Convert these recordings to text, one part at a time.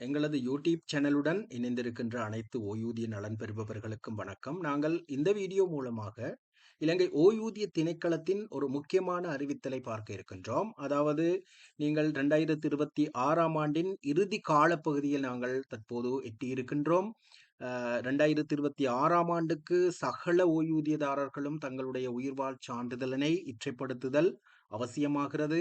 எங்களது யூடியூப் சேனலுடன் இணைந்திருக்கின்ற அனைத்து ஓய்வூதிய நலன் பெறுபவர்களுக்கும் வணக்கம். நாங்கள் இந்த வீடியோ மூலமாக இலங்கை ஓய்வூதிய திணைக்களத்தின் ஒரு முக்கியமான அறிவித்தலை பார்க்க இருக்கின்றோம். அதாவது நீங்கள் ரெண்டாயிரத்தி இருபத்தி ஆறாம் ஆண்டின் இறுதி காலப்பகுதியில் நாங்கள் தற்போது எட்டியிருக்கின்றோம். ரெண்டாயிரத்தி இருபத்தி ஆறாம் ஆண்டுக்கு சகல ஓய்வூதியதாரர்களும் தங்களுடைய உயிர்வாழ் சான்றிதழனை இற்றைப்படுத்துதல் அவசியமாகிறது.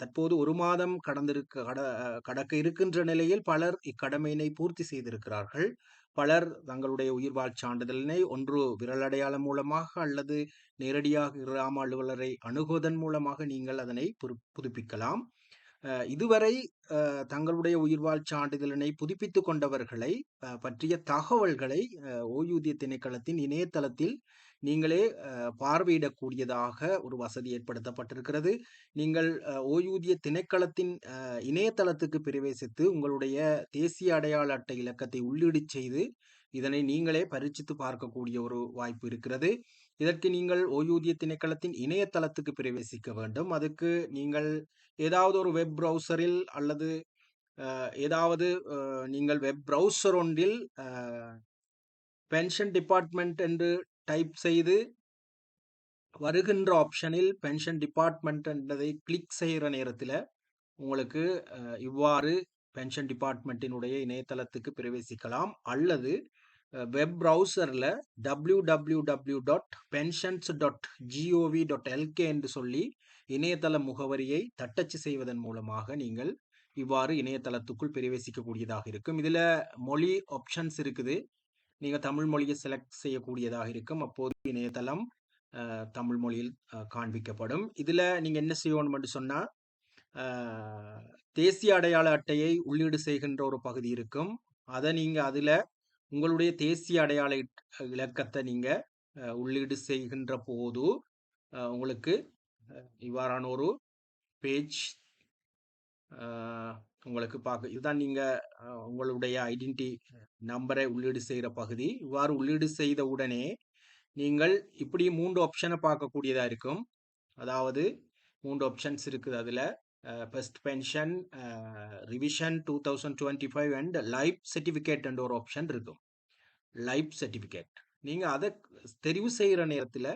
தற்போது ஒரு மாதம் கடந்திருக்க கட கடக்க இருக்கின்ற நிலையில் பலர் இக்கடமையினை பூர்த்தி செய்திருக்கிறார்கள். பலர் தங்களுடைய உயிர்வாழ் சான்றிதழினை ஒன்று விரலடையாளம் மூலமாக அல்லது நேரடியாக கிராம அலுவலரை அணுகுவதன் மூலமாக நீங்கள் அதனை புதுப்பிக்கலாம். இதுவரை தங்களுடைய உயிர்வாழ் சான்றிதழினை புதுப்பித்துக் கொண்டவர்களை பற்றிய தகவல்களை ஓய்வூதிய திணைக்களத்தின் இணையதளத்தில் நீங்களே பார்வையிடக்கூடியதாக ஒரு வசதி ஏற்படுத்தப்பட்டிருக்கிறது. நீங்கள் ஓய்வூதிய திணைக்களத்தின் இணையதளத்துக்கு பிரவேசித்து உங்களுடைய தேசிய அடையாள அட்டை இலக்கத்தை உள்ளீடு செய்து இதனை நீங்களே பரீட்சித்து பார்க்கக்கூடிய ஒரு வாய்ப்பு இருக்கிறது. இதற்கு நீங்கள் ஓய்வூதிய திணைக்களத்தின் இணையதளத்துக்கு பிரவேசிக்க வேண்டும். அதுக்கு நீங்கள் ஏதாவது ஒரு வெப் ப்ரௌசரில் அல்லது ஏதாவது நீங்கள் வெப் ப்ரௌசர் ஒன்றில் பென்ஷன் டிபார்ட்மெண்ட் என்று டைப் செய்து வருகின்ற ஆப்ஷனில் பென்ஷன் டிபார்ட்மெண்ட் என்றதை கிளிக் செய்கிற நேரத்தில் உங்களுக்கு இவ்வாறு பென்ஷன் டிபார்ட்மெண்ட்டினுடைய இணையதளத்துக்கு பிரவேசிக்கலாம். அல்லது வெப் ப்ரௌசரில் W W W dot pensions dot GOV dot LK என்று சொல்லி இணையதள முகவரியை தட்டச்சு செய்வதன் மூலமாக நீங்கள் இவ்வாறு இணையதளத்துக்குள் பிரவேசிக்கக்கூடியதாக இருக்கும். இதில் மொழி ஆப்ஷன்ஸ் இருக்குது. நீங்கள் தமிழ் மொழியை செலக்ட் செய்யக்கூடியதாக இருக்கும். அப்போது இணையதளம் தமிழ் மொழியில் காண்பிக்கப்படும். இதில் நீங்கள் என்ன செய்யணும்னு சொன்னால் தேசிய அடையாள அட்டையை உள்ளீடு செய்கின்ற ஒரு பகுதி இருக்கும். அதை நீங்கள் அதில் உங்களுடைய தேசிய அடையாள இலக்கத்தை நீங்கள் உள்ளீடு செய்கின்ற போது உங்களுக்கு இவ்வாறான ஒரு பேஜ் உங்களுக்கு பார்க்க இதுதான் நீங்கள் உங்களுடைய ஐடென்டி நம்பரை உள்ளீடு செய்கிற பகுதி. இவ்வாறு உள்ளீடு செய்த உடனே நீங்கள் இப்படி மூன்று ஆப்ஷனை பார்க்கக்கூடியதாக இருக்கும். அதாவது மூன்று ஆப்ஷன்ஸ் இருக்குது அதில். First pension revision two thousand twenty five and life certificate என்ற ஒரு ஆப்ஷன் இருக்கும் லைஃப் சர்டிஃபிகேட் நீங்கள் அதை தெரிவு செய்கிற நேரத்தில்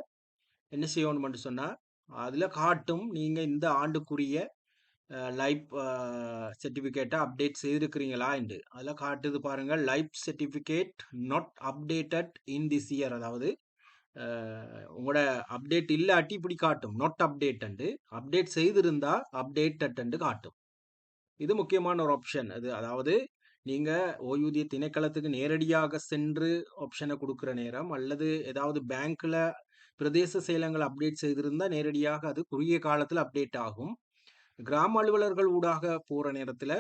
என்ன செய்யணும்னு சொன்னால் அதில் காட்டும் நீங்கள் இந்த ஆண்டுக்குரிய லைஃப் சர்டிஃபிகேட்டை அப்டேட் செய்திருக்கிறீங்களா என்று. அதில் காட்டுது பாருங்கள் life certificate not updated in this year அதாவது உங்களோட அப்டேட் இல்லாட்டி இப்படி காட்டும். Not update and. அப்டேட் செய்திருந்தா அப்டேட்டட் காட்டும். இது முக்கியமான ஒரு ஆப்ஷன் அது அதாவது நீங்கள் ஓய்வூதிய திணைக்களத்துக்கு நேரடியாக சென்று ஆப்ஷனை கொடுக்குற நேரம் அல்லது ஏதாவது பேங்க்கில் பிரதேச செயலங்கள் அப்டேட் செய்திருந்தால் நேரடியாக அது குறுகிய காலத்தில் அப்டேட் ஆகும். கிராம அலுவலர்கள் ஊடாக போகிற நேரத்தில்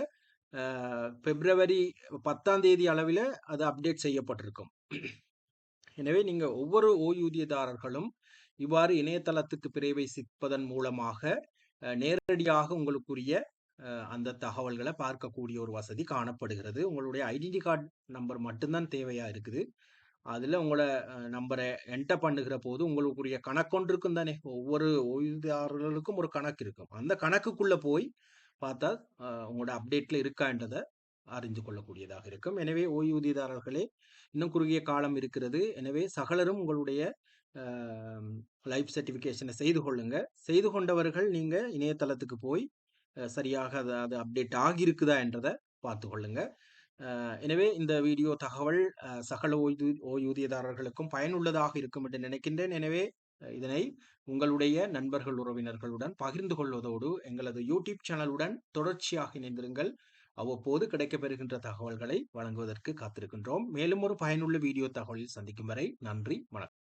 பிப்ரவரி பத்தாம் தேதி அளவில் அது அப்டேட் செய்யப்பட்டிருக்கும். எனவே நீங்கள் ஒவ்வொரு ஓய்வூதியதாரர்களும் இவ்வாறு இணையதளத்துக்கு பிரவேசிப்பதன் மூலமாக நேரடியாக உங்களுக்குரிய அந்த தகவல்களை பார்க்கக்கூடிய ஒரு வசதி காணப்படுகிறது. உங்களுடைய ஐடென்டி கார்டு நம்பர் மட்டும்தான் தேவையாக இருக்குது. அதில் உங்களை நம்பரை என்டர் பண்ணுகிற போது உங்களுக்குரிய கணக்கொன்றிருக்கும் தானே. ஒவ்வொரு ஓய்வூதியாளர்களுக்கும் ஒரு கணக்கு இருக்கும். அந்த கணக்குக்குள்ளே போய் பார்த்தா உங்களோட அப்டேட்டில் இருக்கான்றதை அறிந்து கொள்ளக்கூடியதாக இருக்கும். எனவே ஓய்வூதியதாரர்களே இன்னும் குறுகிய காலம் இருக்கிறது. எனவே சகலரும் உங்களுடைய லைஃப் சர்டிஃபிகேஷனை செய்து கொள்ளுங்க. செய்து கொண்டவர்கள் நீங்கள் இணையதளத்துக்கு போய் சரியாக அது அது அப்டேட் ஆகியிருக்குதா என்றதை பார்த்து கொள்ளுங்கள் எனவே இந்த வீடியோ தகவல் சகல ஓய்வு ஓய்வூதியதாரர்களுக்கும் பயனுள்ளதாக இருக்கும் என்று நினைக்கின்றேன். எனவே இதனை உங்களுடைய நண்பர்கள் உறவினர்களுடன் பகிர்ந்து கொள்வதோடு எங்களது யூடியூப் சேனலுடன் தொடர்ச்சியாக இணைந்திருங்கள். அவ்வப்போது கிடைக்கப்பெறுகின்ற தகவல்களை வழங்குவதற்கு காத்திருக்கின்றோம். மேலும் ஒரு பயனுள்ள வீடியோ தகவலில் சந்திக்கும் வரை நன்றி வணக்கம்.